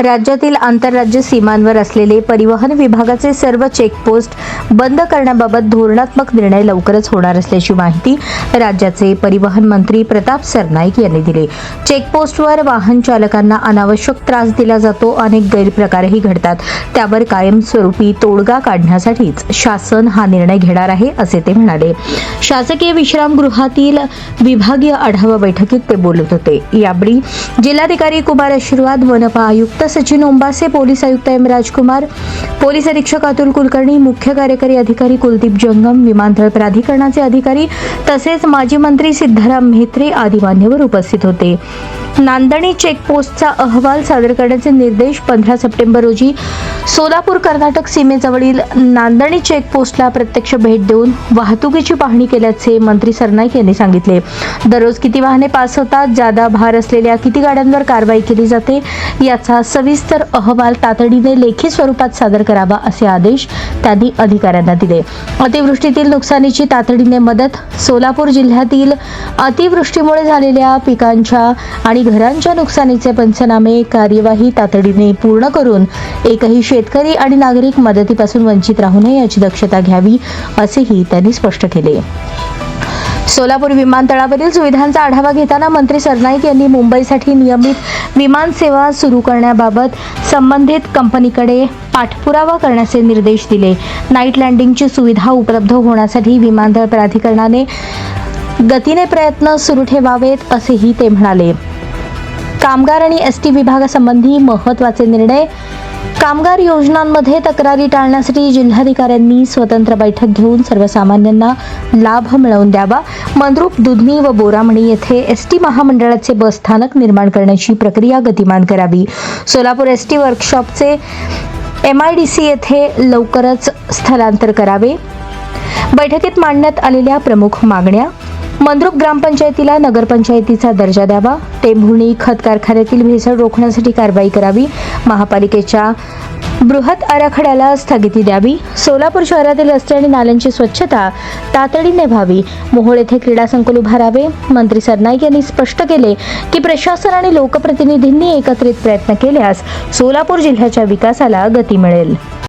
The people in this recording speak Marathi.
राज्यातील आंतरराज्य सीमांवर असलेले परिवहन विभागाचे सर्व चेकपोस्ट बंद करण्याबाबत धोरणात्मक निर्णय लवकरच होणार असल्याची माहिती राज्याचे परिवहन मंत्री प्रताप सरनाईक यांनी दिली. चेकपोस्टवर वाहन चालकांना अनावश्यक त्रास दिला जातो अनेक गैरप्रकारही घडतात. त्यावर कायमस्वरूपी तोडगा काढण्यासाठीच शासन हा निर्णय घेणार आहे असे ते म्हणाले. शासकीय विश्रामगृहातील विभागीय आढावा बैठकीत ते बोलत होते. यावेळी जिल्हाधिकारी कुमार आशीर्वाद मनपा आयुक्त सचिन ओंबासे पोलीस आयुक्त एम राजकुमार पोलीस अधीक्षक अतुल कुलकर्णी मुख्य कार्यकारी अधिकारी कुलदीप जंगम विमानतळ प्राधिकरणाचे अधिकारी तसेच माजी मंत्री सिद्धाराम म्हेत्रे आदी मान्यवर उपस्थित होते. नांदणी चेकपोस्टचा अहवाल सादर करण्याचे निर्देश पंधरा सप्टेंबर रोजी सोलापूर कर्नाटक सीमेजवळील नांदणी चेकपोस्टला प्रत्यक्ष भेट देऊन वाहतुकीची पाहणी केल्याचे मंत्री सरनाईक यांनी सांगितले. दररोज किती वाहने पास होतात जादा भार असलेल्या किती गाड्यांवर कारवाई केली जाते याचा सविस्तर अहवाल तातडीने लेखी स्वरूपात सादर करावा असे आदेश त्यांनी अधिकाऱ्यांना दिले. अतिवृष्टीतील नुकसानीची तातडीने मदत सोलापूर जिल्ह्यातील अतिवृष्टीमुळे झालेल्या पिकांच्या आणि घरांच्या नुकसानीचे पंचनामे कार्यवाही तातडीने पूर्ण करून एकही शेतकरी आणि नागरिक मदतीपासून वंचित राहू नये याची दक्षता घ्यावी असेही त्यांनी स्पष्ट केले. सोलापूर विमानतळावरील सुविधांचा आढावा घेताना मंत्री सरनाईक यांनी मुंबईसाठी नियमित विमान सेवा सुरू करण्याबाबत संबंधित कंपनीकडे पाठपुरावा करण्याचे निर्देश दिले. नाईट लँडिंगची सुविधा उपलब्ध होण्यासाठी विमानतळ प्राधिकरणाने गतीने प्रयत्न सुरू ठेवावेत असेही ते म्हणाले. कामगार आणि एस टी विभागासंबंधी महत्त्वाचे निर्णय कामगार योजनांमध्ये तक्रारी टाळण्यासाठी जिल्हाधिकाऱ्यांनी स्वतंत्र बैठक घेऊन सर्वसामान्यांना लाभ मिळवून द्यावा मंद्रुप दुधनी व बोरामणी येथे एस टी महामंडळाचे बस स्थानक निर्माण करण्याची प्रक्रिया गतिमान करावी. सोलापूर एस टी वर्कशॉपचे एम आय डी सी येथे लवकरच स्थलांतर करावे. बैठकीत मांडण्यात आलेल्या प्रमुख मागण्या मंद्रुप ग्रामपंचायतीला नगरपंचायतीचा दर्जा द्यावा. टेंभुणी खत कारखान्यातील भेसळ रोखण्यासाठी कारवाई करावी. महापालिकेच्या बृहत आराखड्याला स्थगिती द्यावी. सोलापूर शहरातील रस्ते आणि नाल्यांची स्वच्छता तातडीने व्हावी. मोहोळ येथे क्रीडा संकुल उभारावे मंत्री सरनाईक यांनी स्पष्ट केले की प्रशासन आणि लोकप्रतिनिधींनी एकत्रित प्रयत्न केल्यास सोलापूर जिल्ह्याच्या विकासाला गती मिळेल.